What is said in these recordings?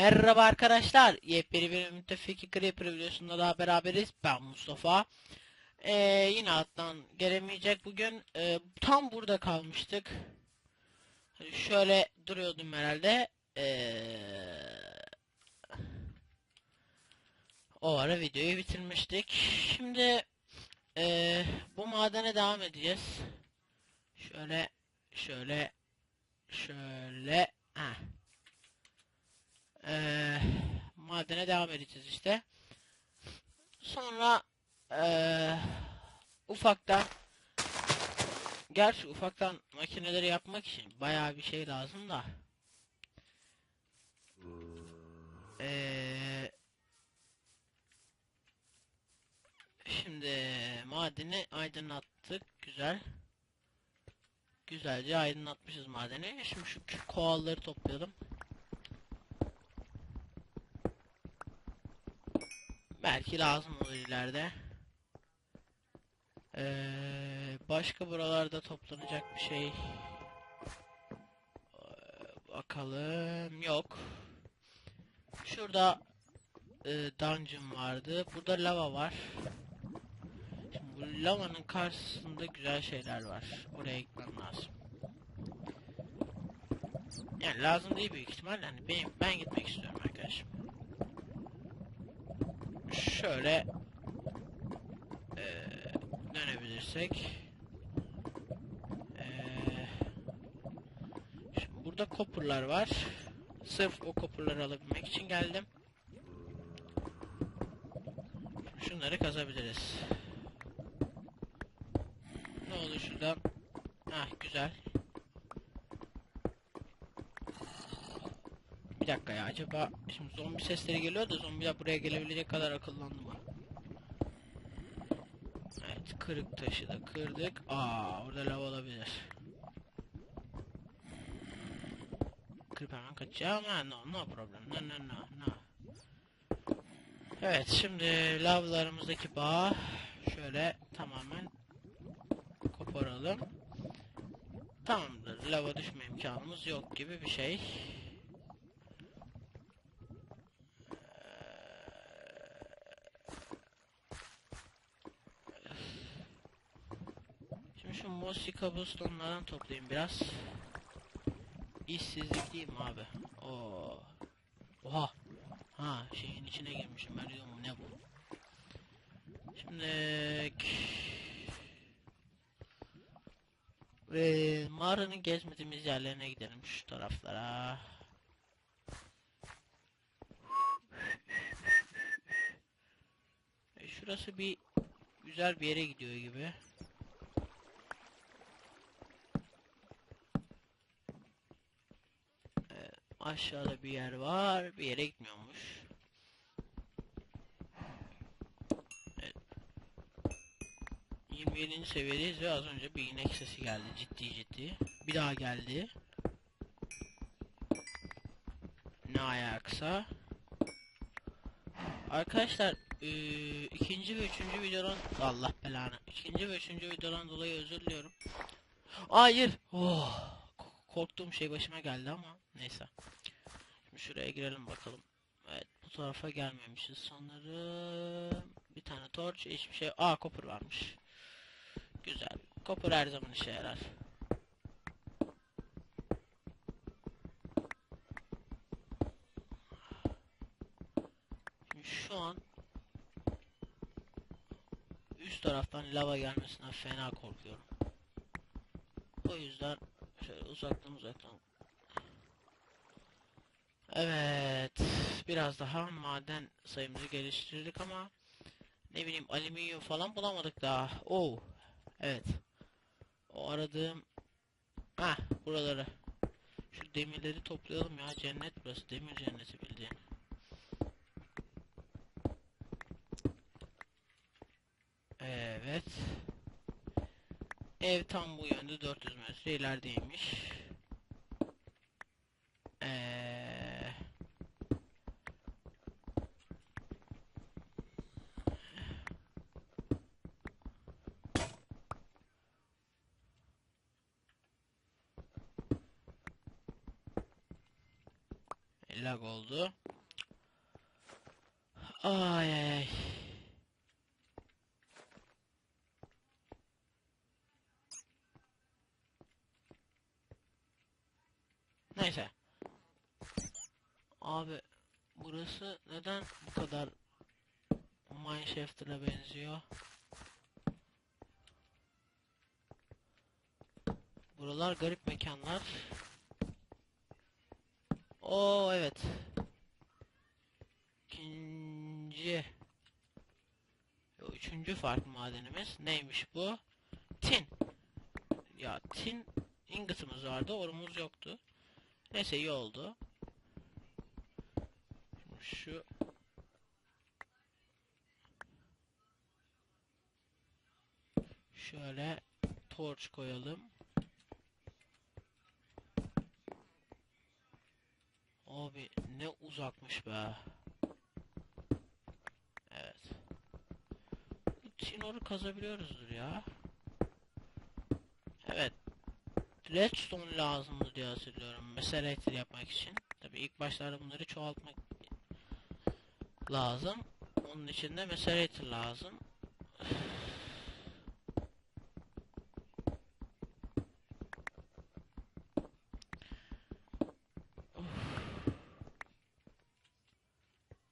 Merhaba arkadaşlar. Yepyeni bir Müttefiki Creeper videosunda daha beraberiz. Ben Mustafa. Ee, yine alttan gelemeyecek bugün. Ee, tam burada kalmıştık. Hani Şöyle duruyordum herhalde. Ee, o ara videoyu bitirmiştik. Şimdi ee, bu madene devam edeceğiz. Şöyle şöyle şöyle Heh. Ee, madene devam edeceğiz işte. Sonra ee, ufaktan gerçi ufaktan makineleri yapmak için bayağı bir şey lazım da. Ee, şimdi madeni aydınlattık. Güzel. Güzelce aydınlatmışız madeni. Şimdi şu koalları toplayalım. Belki lazım olur ileride. Ee, başka buralarda toplanacak bir şey. Ee, bakalım. Yok. Şurada e, dungeon vardı. Burada lava var. Şimdi bu lavanın karşısında güzel şeyler var. Oraya gitmem lazım. Yani lazım değil büyük ihtimal. Yani benim ben gitmek istiyorum şöyle eee, dönebilirsek eee, şimdi burada kopurlar var. Sırf o kopurları alabilmek için geldim. Şunları kazabiliriz. Ne oldu şuradan ah güzel Bir dakika ya acaba şimdi zombi sesleri geliyor da zombiler buraya gelebilecek kadar akıllandı mı? Evet kırık taşı da kırdık. Aa orada lav olabilir. Kırıp hemen kaçacağım ama no no problem no no no no. Evet şimdi lavlarımızdaki bağı şöyle tamamen koparalım. Tamamdır lava düşme imkanımız yok gibi bir şey. Şimdi şu mossy cobblestone'lardan toplayayım biraz. İşsizlik değil mi abi? Oo. Oha. Ha şeyin içine girmişim. Ben diyorum ne bu? Şimdi ve mağaranın gezmediğimiz yerlerine gidelim şu taraflara. E, Şurası bir güzel bir yere gidiyor gibi. Ee, aşağıda bir yer var. Bir yere gitmiyormuş. Evet. 27. seviyedeyiz ve az önce bir inek sesi geldi ciddi ciddi. Bir daha geldi. Ne ayaksa. Arkadaşlar eee, ikinci ve üçüncü videodan Allah belanı. İkinci ve üçüncü videodan dolayı özür diliyorum. Hayır. Oh. Korktuğum şey başıma geldi ama neyse. Şimdi şuraya girelim bakalım. Evet bu tarafa gelmemişiz sanırım. Bir tane torch hiçbir şey. Aa copper varmış. Güzel. Copper her zaman işe yarar. Şimdi şu an üst taraftan lava gelmesinden fena korkuyorum. O yüzden şöyle uzaktan uzaktan. Evet. Biraz daha maden sayımızı geliştirdik ama ne bileyim alüminyum falan bulamadık daha. Oo. Evet. O aradığım Ah buraları. Şu demirleri toplayalım ya. Cennet burası. Demir cenneti bildiğin. Evet. Ev tam bu yönde 400 metre ilerideymiş. Ee, lag oldu. Ay ay. Neyse. Abi burası neden bu kadar Mineshafter'a benziyor? Buralar garip mekanlar. Oo evet. İkinci Üçüncü farklı madenimiz. Neymiş bu? Tin. Ya tin ingot'ımız vardı. Orumuz yoktu. Neyse iyi oldu. Şu şöyle torch koyalım. Abi ne uzakmış be. Evet. Tinor'u kazabiliyoruzdur ya. Evet. Redstone lazımdı diye hatırlıyorum. Meseletir yapmak için. Tabi ilk başlarda bunları çoğaltmak lazım. Onun için de meseletir lazım.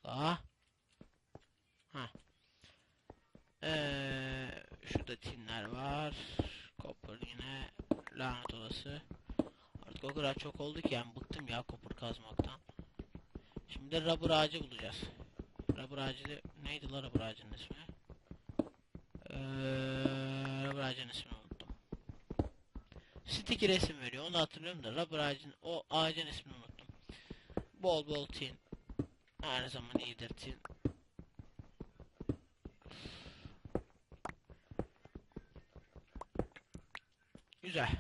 Daha. Ha. Ee, şurada tinler var. Copper yine lanet olası. Artık o kadar çok oldu ki yani bıktım ya copper kazmaktan. De rubber ağacı bulacağız. Rubber ağacı neydi la rubber ağacının ismi? Ee, rubber ağacının ismini unuttum. Sticky resim veriyor onu hatırlıyorum da rubber ağacın o ağacın ismini unuttum. Bol bol tin. Her zaman iyidir tin. Güzel.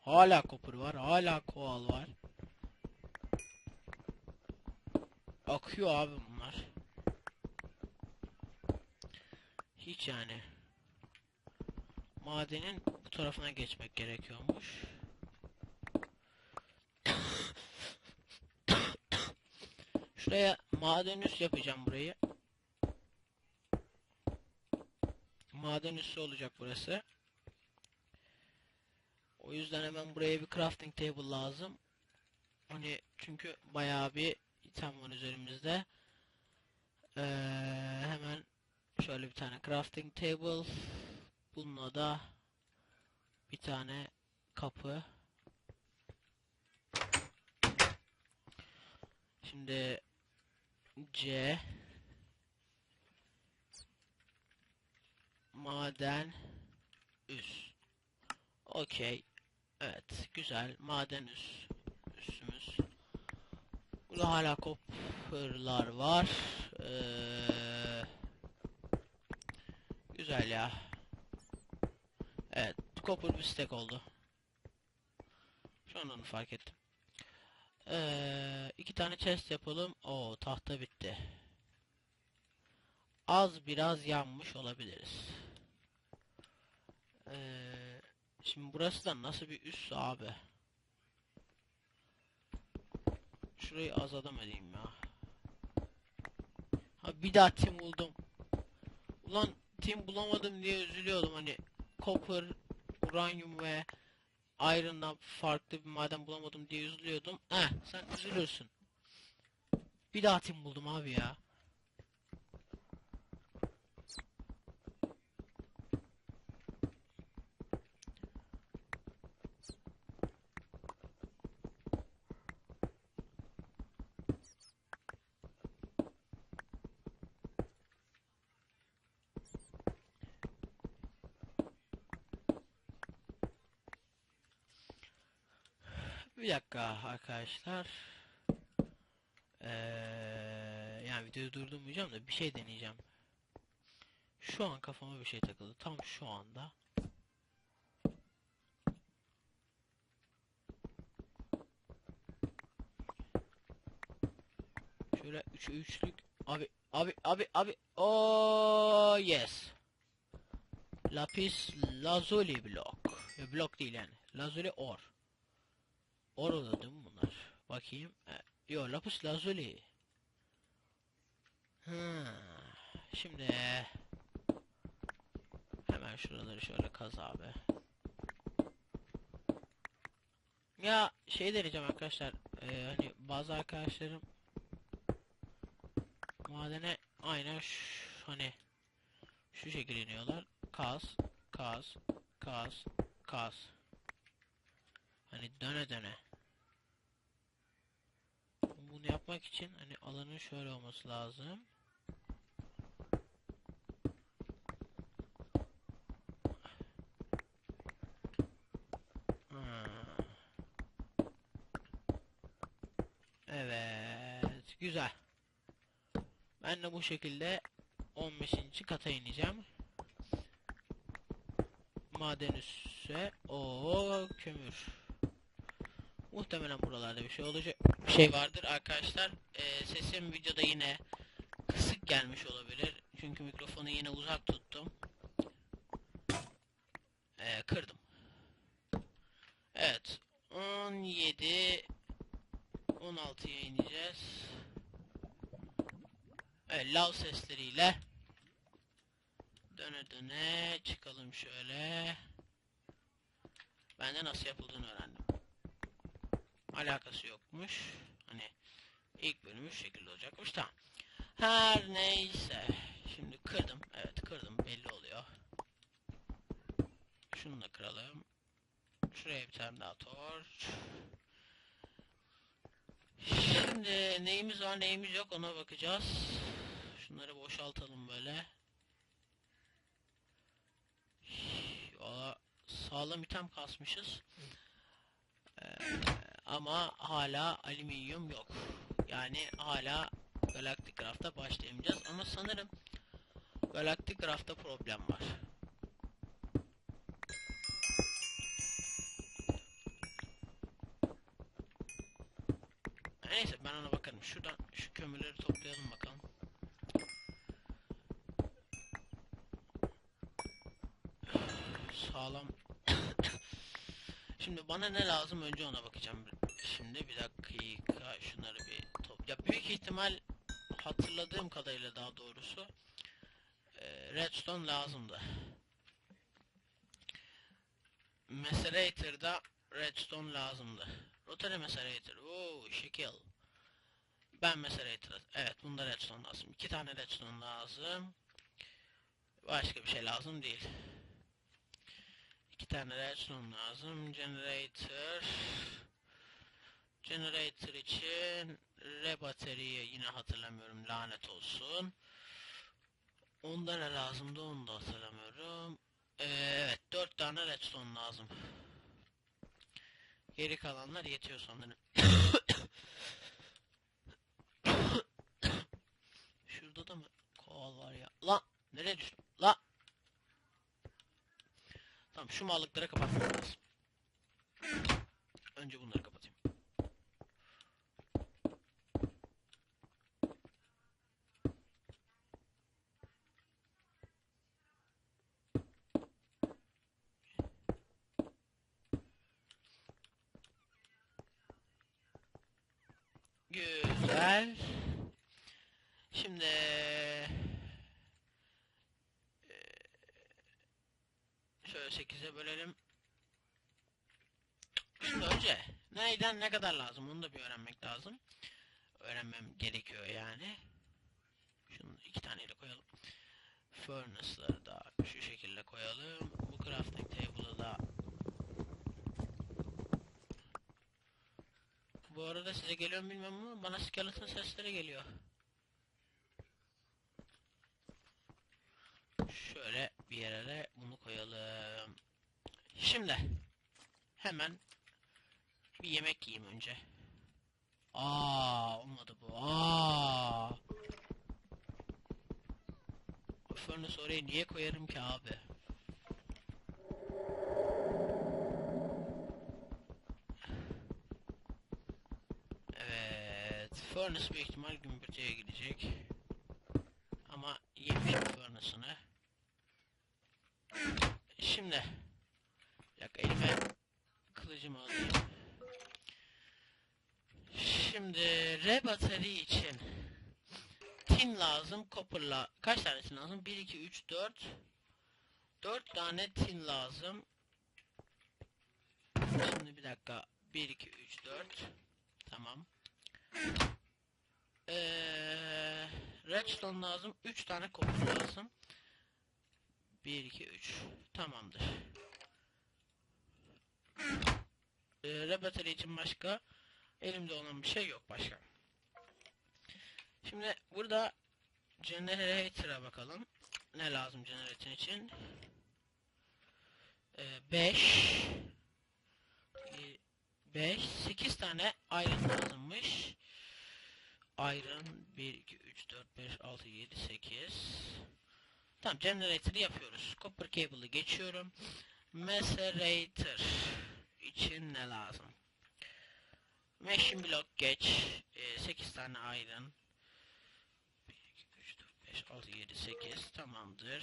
Hala kopur var. Hala koal var. Akıyor abi bunlar. Hiç yani. Madenin bu tarafına geçmek gerekiyormuş. Şuraya maden üs yapacağım burayı. Maden üssü olacak burası. O yüzden hemen buraya bir crafting table lazım. Hani çünkü bayağı bir item var üzerimizde. Ee, hemen şöyle bir tane crafting table. Bununla da bir tane kapı. Şimdi C maden üs. Okey. Evet, güzel. Maden üs üssümüz. Burada hala copper'lar var. Ee, güzel ya. Evet, copper bir stack oldu. Şu an onu fark ettim. Ee, iki tane chest yapalım. Oo, tahta bitti. Az biraz yanmış olabiliriz. Ee, şimdi burası da nasıl bir üs abi? Şurayı az adam edeyim ya. Ha bir daha tim buldum. Ulan tim bulamadım diye üzülüyordum hani copper, uranyum ve iron'dan farklı bir maden bulamadım diye üzülüyordum. Heh sen üzülürsün. Bir daha tim buldum abi ya. Bir dakika arkadaşlar. Ee, yani videoyu durdurmayacağım da bir şey deneyeceğim. Şu an kafama bir şey takıldı. Tam şu anda. Şöyle üç üçlük abi abi abi abi oh yes lapis lazuli blok blok değil yani lazuli or or oluyor değil mi bunlar bakayım E, Yo lapis lazuli. Ha. Şimdi hemen şuraları şöyle kaz abi. Ya şey deneyeceğim arkadaşlar. Ee, hani bazı arkadaşlarım madene aynen şu, hani şu şekilde iniyorlar. Kaz, kaz, kaz, kaz. Hani döne döne. Bunu yapmak için hani alanın şöyle olması lazım. Ha. Evet, güzel. Ben de bu şekilde 15. kata ineceğim. Maden üsse o kömür. Muhtemelen buralarda bir şey olacak. Bir şey vardır arkadaşlar. Ee, sesim videoda yine kısık gelmiş olabilir. Çünkü mikrofonu yine uzak tuttum. Ee, kırdım. Evet. 17 16'ya ineceğiz. Evet, lav sesleriyle döne döne çıkalım şöyle. Ben de nasıl yapıldığını öğrendim. Alakası yokmuş. Hani ilk bölümü şu şekilde olacakmış. Tamam. Her neyse. Şimdi kırdım. Evet kırdım. Belli oluyor. Şunu da kıralım. Şuraya bir tane daha torç. Şimdi neyimiz var neyimiz yok ona bakacağız. Şunları boşaltalım böyle. Valla sağlam item kasmışız. Ee, ama hala alüminyum yok. Yani hala Galactic Craft'a başlayamayacağız ama sanırım Galactic Craft'ta problem var. Neyse ben ona bakarım. Şuradan şu kömürleri toplayalım bakalım. Sağlam. Şimdi bana ne lazım önce ona bakacağım. Şimdi bir dakika şunları bir top. Ya büyük ihtimal hatırladığım kadarıyla daha doğrusu e, redstone lazımdı. Macerator'da redstone lazımdı. Rotary Macerator. Oo, şekil. Ben Macerator. Evet, bunda redstone lazım. İki tane redstone lazım. Başka bir şey lazım değil. İki tane redstone lazım. Generator. Generator için re bataryayı yine hatırlamıyorum. Lanet olsun. Onda ne lazımdı onu da hatırlamıyorum. Ee, evet, dört tane redstone lazım. Geri kalanlar yetiyor sanırım. Şurada da mı koval var ya? Lan nereye düştüm? La. Tamam şu mallıkları kapatmam lazım. Önce bunları kapatayım. Güzel. Şimdi eee, şöyle 8'e bölelim. Şimdi önce neyden ne kadar lazım onu da bir öğrenmek lazım. Öğrenmem gerekiyor yani. Şunu iki taneyle koyalım. Furnace'ları da şu şekilde koyalım. Bu crafting table'ı da Bu arada size geliyor mu bilmem ama bana skeleton sesleri geliyor. Şöyle bir yere de bunu koyalım. Şimdi hemen bir yemek yiyeyim önce. Aa olmadı bu. Aa. Furnace oraya niye koyarım ki abi? Evet. Furnace büyük ihtimal gümbürtüye gidecek. Ama yemişim furnace'ını. Şimdi. Dakika elime kılıcımı alayım. Şimdi re batarya için tin lazım, copper'la kaç tanesi lazım? 1 2 3 4 4 tane tin lazım. Şimdi bir dakika. 1 2 3 4 Tamam. Ee, redstone lazım. 3 tane copper lazım. 1 2 3 Tamamdır. Ee, re batarya için başka Elimde olan bir şey yok başka. Şimdi burada generator'a bakalım. Ne lazım generator için? 5 5 8 tane iron lazımmış. Iron 1 2 3 4 5 6 7 8 Tamam generator'ı yapıyoruz. Copper cable'ı geçiyorum. Macerator için ne lazım? Machine block geç. Ee, 8 tane iron. 1, 2, 3, 4, 5, 6, 7, 8. Tamamdır.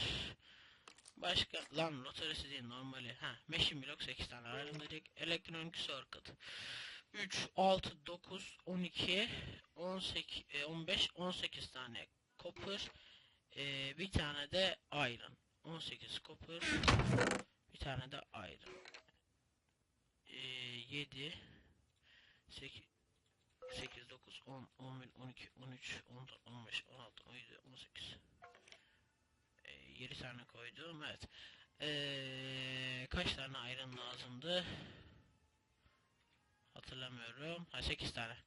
Başka lan rotarisi değil normali. Ha, machine block 8 tane iron dedik. Electronic circuit. 3, 6, 9, 12, 18, e, 15, 18 tane copper. E, bir tane de iron. 18 copper. Bir tane de iron. E, 7 8 8 9 10 11 12 13 14 15 16 17 18 ee, 7 tane koydum evet ee, kaç tane ayran lazımdı hatırlamıyorum ha 8 tane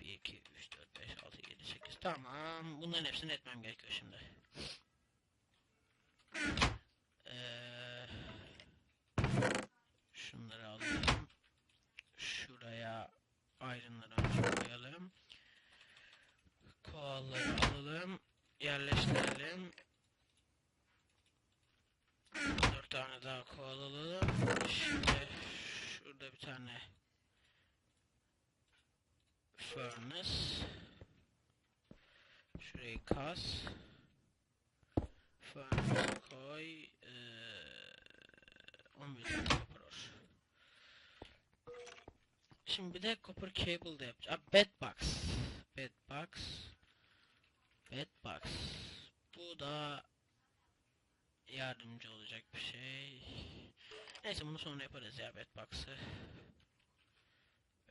1 2 3 4 5 6 7 8 tamam bunların hepsini etmem gerekiyor şimdi ee, şunları alalım şuraya ayrımları önce koyalım. Koalları alalım. Yerleştirelim. Dört tane daha koal alalım. Şimdi şurada bir tane furnace. Şurayı kas. Furnace koy. Ee, 11 tane kapır Şimdi bir de copper cable de yapacağım. Bedbox. Bedbox. Bedbox. Bu da yardımcı olacak bir şey. Neyse bunu sonra yaparız ya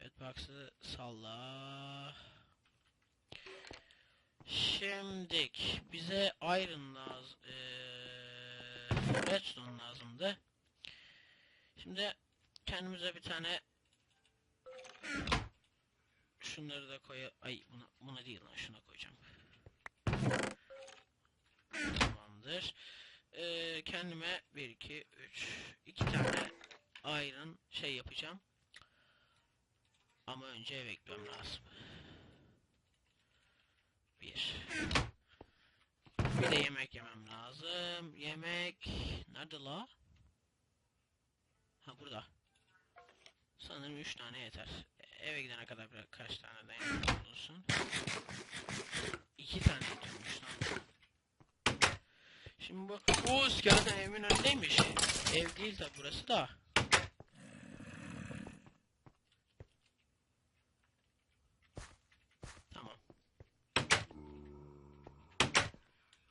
bedbox'ı. Bedbox'ı salla. Şimdik bize iron lazım. Ee, redstone lazımdı. Şimdi kendimize bir tane Şunları da koy. Ay buna, buna değil lan şuna koyacağım. Tamamdır. Ee, kendime 1 2 3 2 tane iron şey yapacağım. Ama önce eve gitmem lazım. Bir. Bir de yemek yemem lazım. Yemek nerede la? Ha burada. Sanırım 3 tane yeter. Eve gidene kadar kaç tane de yemek olsun. 2 tane yetermiş lan. Şimdi bu o skeleton evimin önündeymiş. Ev değil tabi burası da. Tamam.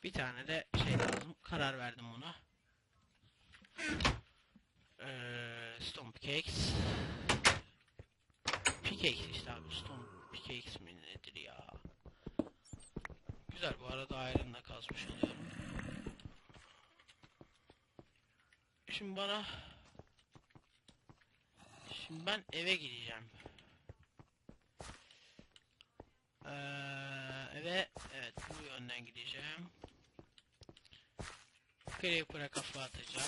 Bir tane de şey lazım. Karar verdim buna. Ee, stone cakes. Pickaxe işte abi stone pickaxe mi nedir ya? Güzel bu arada iron'la kazmış oluyorum. Şimdi bana Şimdi ben eve gideceğim. Ee, eve evet bu yönden gideceğim. Creeper'a kafa atacağım.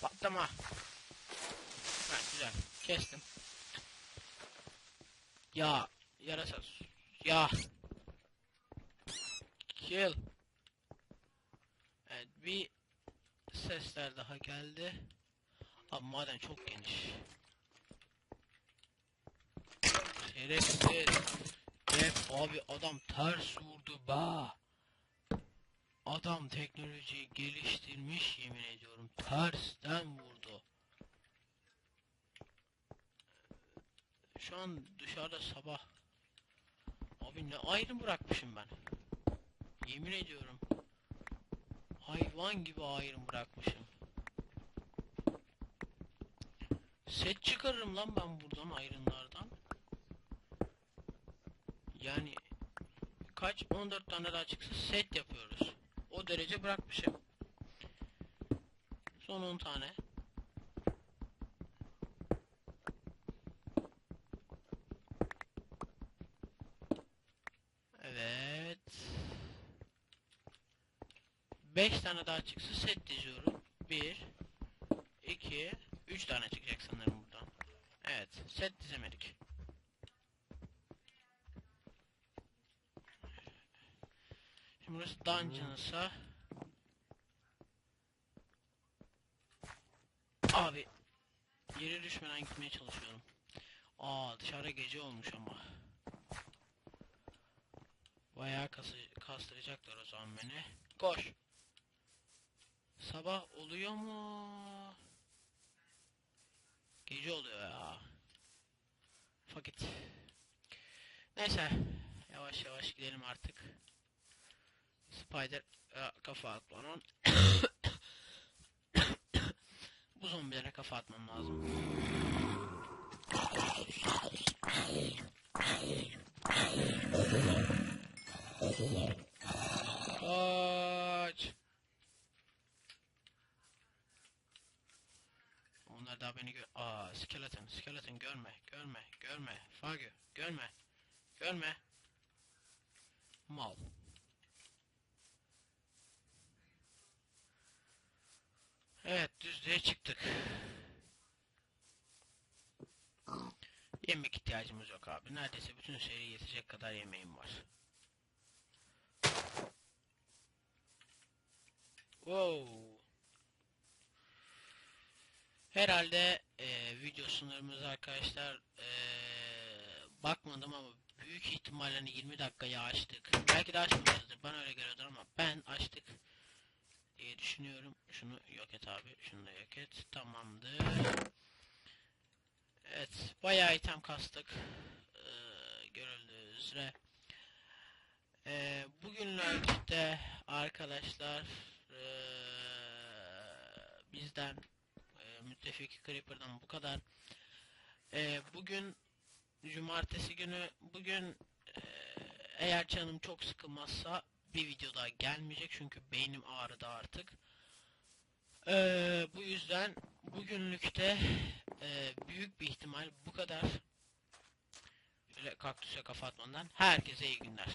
Patlama. Ha güzel. Kestim. Ya yarasa. Ya. Kill. Evet bir sesler daha geldi. Abi maden çok geniş. Şerefsiz. Hep abi adam ters vurdu ba. Adam teknolojiyi geliştirmiş yemin ediyorum. Tersten vurdu. Şu an dışarıda sabah. Abi ne ayrım bırakmışım ben. Yemin ediyorum. Hayvan gibi ayrım bırakmışım. Set çıkarırım lan ben buradan ayrımlardan. Yani kaç 14 tane daha çıksa set yapıyoruz. O derece bırakmışım. Son 10 tane. Evet. 5 tane daha çıksa set diziyorum. 1 2 3 tane çıkacak sanırım buradan. Evet, set dizemedik. Şimdi burası dungeon'sa Abi yere düşmeden gitmeye çalışıyorum. Aa dışarı gece olmuş ama. Bayağı kası, kastıracaklar o zaman beni. Koş. Sabah oluyor mu? Gece oluyor ya. Fuck it. Neyse. Yavaş yavaş gidelim artık. Spider e, kafa atmanın. Bu zombilere kafa atmam lazım. Kaç. Onlar daha beni gör... Aa, skeleton, skeleton görme, görme, görme. Fagö, görme, görme. Mal. Evet, düzlüğe çıktık. Yemek ihtiyacımız yok abi. Neredeyse bütün seri yetecek kadar yemeğim var. Wow. Herhalde eee video sınırımız arkadaşlar eee, bakmadım ama büyük ihtimalle hani 20 dakikayı açtık. Belki de açmamışızdır. Bana öyle geliyordur ama ben açtık diye düşünüyorum. Şunu yok et abi. Şunu da yok et. Tamamdır. Evet. Bayağı item kastık. Eee görüldüğü üzere. Eee bugünlük de arkadaşlar eee, bizden eee, müttefik Creeper'dan bu kadar. Eee, bugün cumartesi günü bugün eee, eğer canım çok sıkılmazsa bir video daha gelmeyecek çünkü beynim ağrıdı artık. Eee, bu yüzden bugünlükte eee, büyük bir ihtimal bu kadar. Kaktüse kafa atmadan herkese iyi günler.